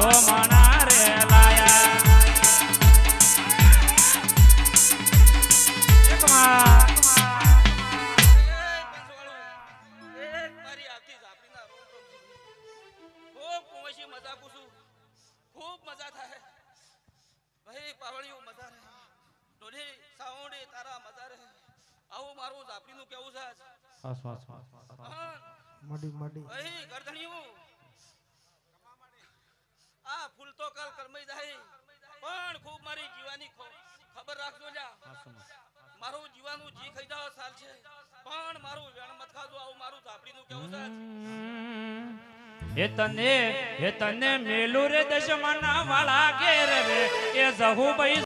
જોમણા રે લાયા. એક માં. ખૂબ મજા થાય. ભાઈ પાવળીઓ મજા રહે. ડોઢે તારા મજા રહે. આવું મારું ઝાપડીનું કેવું છે મડી મડી. ભાઈ ફૂલ તો કાલ કરમઈ જાય પણ ખૂબ મારી જીવાની ખબર રાખજો મારું જીવાનું જી ખાઈ જાવ સાલ છે. પણ મારું વેણ મત ખાજો આવું મારું ઝાપડીનું કેવું છે. હે તને હે તને મેલું રે દશમના વાળા ઘેર રે. એ જહુ ભાઈ